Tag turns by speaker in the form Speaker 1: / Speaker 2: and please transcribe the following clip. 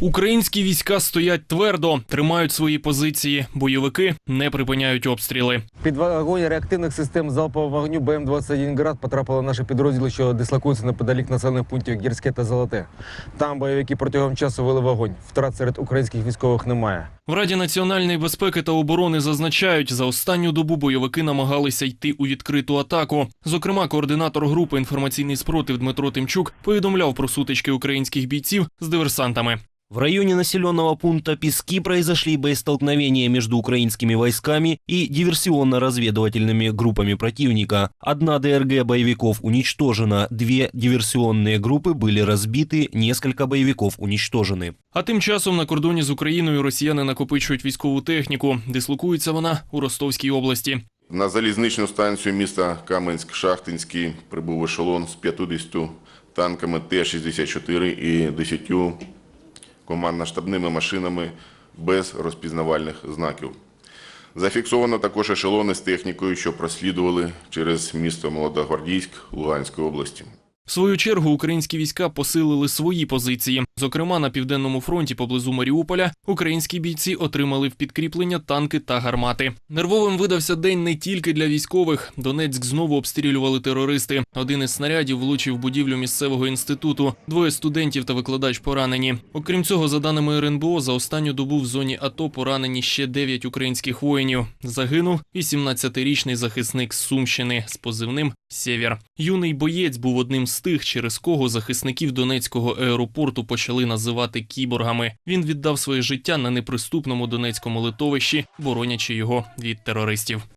Speaker 1: Українські війська стоять твердо, тримають свої позиції. Бойовики не припиняють обстріли.
Speaker 2: Під вогонь реактивних систем залпового вогню БМ-21 «Град» потрапили наші підрозділи, що дислокуються неподалік населених пунктів Гірське та Золоте. Там бойовики протягом часу вели вогонь. Втрат серед українських військових немає.
Speaker 1: В Раді національної безпеки та оборони зазначають, за останню добу бойовики намагалися йти у відкриту атаку. Зокрема, координатор групи інформаційний спротив Дмитро Тимчук повідомляв про сутички українських бійців з диверсантами.
Speaker 3: В районе населенного пункта Пески произошли боестолкновения между украинскими войсками и диверсионно-разведывательными группами противника. Одна ДРГ боевиков уничтожена, две диверсионные группы были разбиты, несколько боевиков уничтожены.
Speaker 1: А тим часом на кордоні з Україною росіяни накопичують військову техніку. Дислокується вона у Ростовській області.
Speaker 4: На залізничну станцію міста Каменськ-Шахтинський прибув ешелон з 50 танками Т-64 і 10 командно-штабними машинами без розпізнавальних знаків. Зафіксовано також ешелони з технікою, що прослідували через місто Молодогвардійськ Луганської області.
Speaker 1: В свою чергу українські війська посилили свої позиції. Зокрема, на південному фронті поблизу Маріуполя українські бійці отримали в підкріплення танки та гармати. Нервовим видався день не тільки для військових. Донецьк знову обстрілювали терористи. Один із снарядів влучив будівлю місцевого інституту. Двоє студентів та викладач поранені. Окрім цього, за даними РНБО, за останню добу в зоні АТО поранені ще 9 українських воїнів. Загинув і 17-річний захисник з Сумщини з позивним Сєвєр. Юний боєць був одним з тих, через кого захисників Донецького аеропорту почали називати кіборгами. Він віддав своє життя на неприступному Донецькому литовищі, боронячи його від терористів.